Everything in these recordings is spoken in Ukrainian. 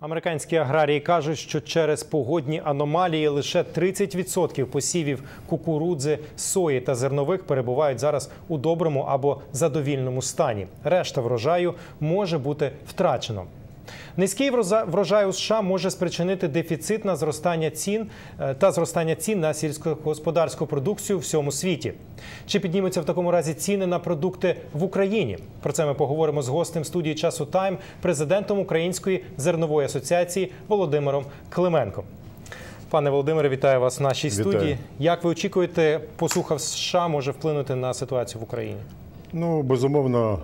Американські аграрії кажуть, що через погодні аномалії лише 30% посівів кукурудзи, сої та зернових перебувають зараз у доброму або задовільному стані. Решта врожаю може бути втрачено. Низький врожай у США може спричинити дефіцит на зростання цін е, та зростання цін на сільськогосподарську продукцію в всьому світі. Чи піднімуться в такому разі ціни на продукти в Україні? Про це ми поговоримо з гостем студії часу Тайм, президентом Української зернової асоціації Володимиром Клименком. Пане Володимире, вітаю вас в нашій Вітаю. студії. Як ви очікуєте, посуха в США може вплинути на ситуацію в Україні? Ну, безумовно,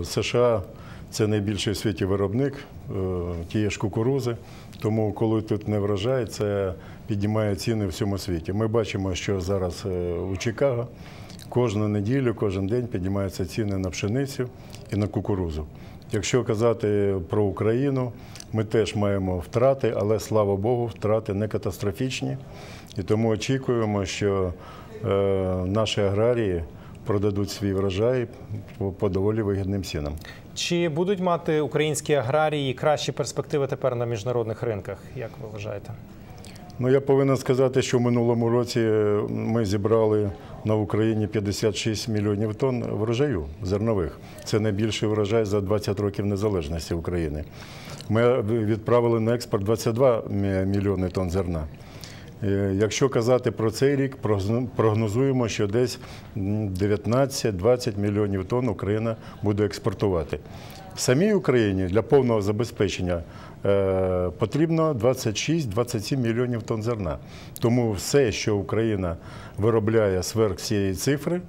е, США це найбільший в світі виробник е, тієї ж кукурузи. Тому, коли тут не врожай, це піднімає ціни в всьому світі. Ми бачимо, що зараз е, у Чикаго кожну неділю, кожен день піднімаються ціни на пшеницю і на кукурузу. Якщо казати про Україну, ми теж маємо втрати, але слава Богу, втрати не катастрофічні. І тому очікуємо, що е, наші аграрії продадуть свій врожай по, доволі вигідним цінам. Чи будуть мати українські аграрії кращі перспективи тепер на міжнародних ринках? Як ви вважаєте? Ну, я повинен сказати, що в минулому році ми зібрали на Україні 56 мільйонів тонн врожаю зернових. Це найбільший врожай за 20 років незалежності України. Ми відправили на експорт 22 мі- мільйони тонн зерна. Е, Якщо казати про цей рік, прогно- прогнозуємо, що десь м, 19-20 мільйонів тонн Україна буде експортувати. Самій Україні для повного забезпечення е, потрібно 26-27 мільйонів тонн зерна. Тому все, що Україна виробляє сверх цієї цифри,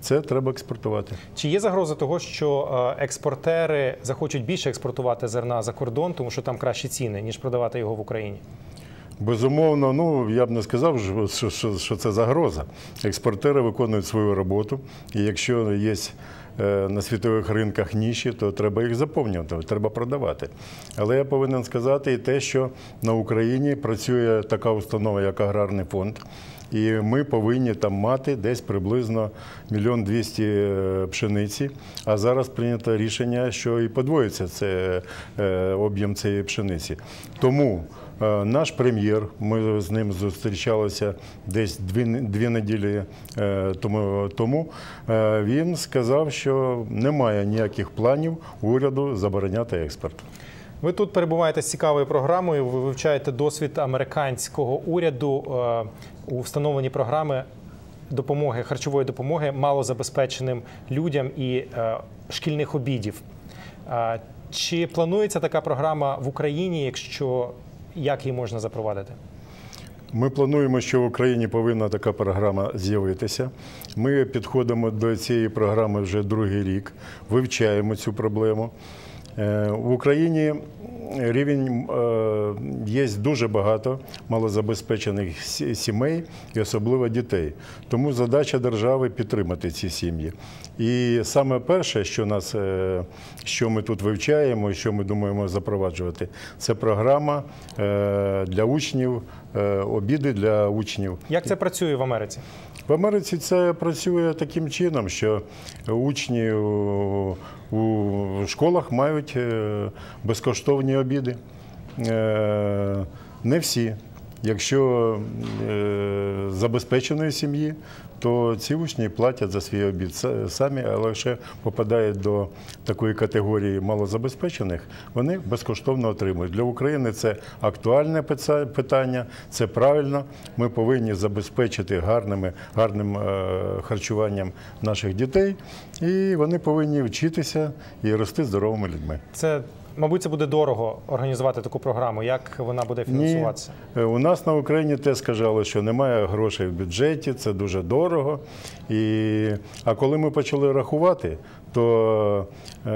це треба експортувати. Чи є загроза того, що е, експортери захочуть більше експортувати зерна за кордон, тому що там кращі ціни, ніж продавати його в Україні? Безумовно, ну я б не сказав, що, що, що це загроза. Експортери виконують свою роботу, і якщо є е, на світових ринках ніші, то треба їх заповнювати, треба продавати. Але я повинен сказати і те, що на Україні працює така установа, як Аграрний фонд. І ми повинні там мати десь приблизно мільйон двісті е, пшениці. А зараз прийнято рішення, що і подвоїться це е, об'єм цієї пшениці. Тому наш прем'єр, ми з ним зустрічалися десь дві, дві неділі е, тому. тому е, він сказав, що немає ніяких планів уряду забороняти експорт. Ви тут перебуваєте з цікавою програмою. Ви вивчаєте досвід американського уряду е, у встановленні програми допомоги харчової допомоги малозабезпеченим людям і е, шкільних обідів. Е, Чи планується така програма в Україні? Якщо як її можна запровадити? Ми плануємо, що в Україні повинна така програма з'явитися. Ми підходимо до цієї програми вже другий рік, вивчаємо цю проблему. Е, В Україні рівень е, є дуже багато малозабезпечених сімей і особливо дітей. Тому задача держави підтримати ці сім'ї. І саме перше, що нас, е, що ми тут вивчаємо, що ми думаємо запроваджувати, це програма для учнів, обіди для учнів. Як це працює в Америці? В Америці це працює таким чином, що учні у, школах мають е, безкоштовні обіди. Е, Не всі. Якщо е, забезпеченої сім'ї, то ці учні платять за свій обід самі, але якщо попадають до такої категорії малозабезпечених, вони безкоштовно отримують. Для України це актуальне питання, це правильно. Ми повинні забезпечити гарними, гарним е, харчуванням наших дітей, і вони повинні вчитися і рости здоровими людьми. Це, мабуть, це буде дорого організувати таку програму. Як вона буде фінансуватися? Ні. Е, У нас на Україні теж сказали, що немає грошей в бюджеті, це дуже дорого. І... А коли ми почали рахувати, то е...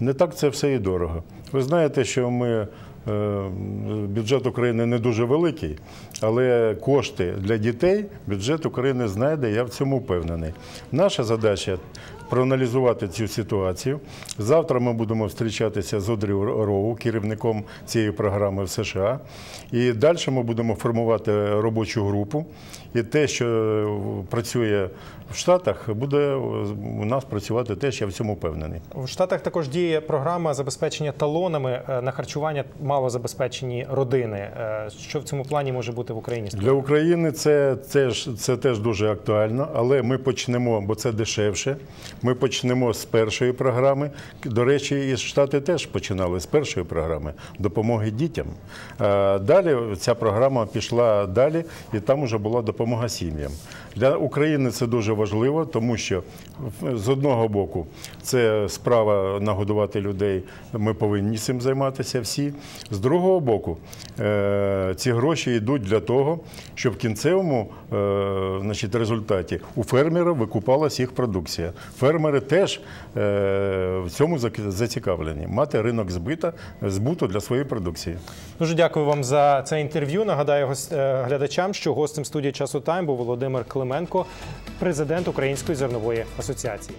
не так це все і дорого. Ви знаєте, що ми. Е, Бюджет України не дуже великий, але кошти для дітей бюджет України знайде, я в цьому впевнений. Наша задача проаналізувати цю ситуацію. Завтра ми будемо зустрічатися з Одрі Роу, керівником цієї програми в США. І далі ми будемо формувати робочу групу. І те, що працює в Штатах, буде у нас працювати теж, я в цьому впевнений. В Штатах також діє програма забезпечення талонами е, на харчування малозабезпечені родини. Е, Що в цьому плані може бути в Україні? Для України це, це, це теж дуже актуально, але ми почнемо, бо це дешевше. Ми почнемо з першої програми. До речі, і Штати теж починали з першої програми допомоги дітям. Е, Далі ця програма пішла далі, і там вже була допомога сім'ям. Для України це дуже важливо, тому що з одного боку це справа нагодувати людей. Ми повинні цим займатися всі. З другого боку, е, ці гроші йдуть для того, щоб в кінцевому е, результаті у фермера викупалась їх продукція. Фермери теж е, в цьому зацікавлені мати ринок збита, збуту для своєї продукції. Дуже дякую вам за це інтерв'ю. Нагадаю глядачам, що гостем студії часу Тайм був Володимир Клименко, президент Української зернової асоціації.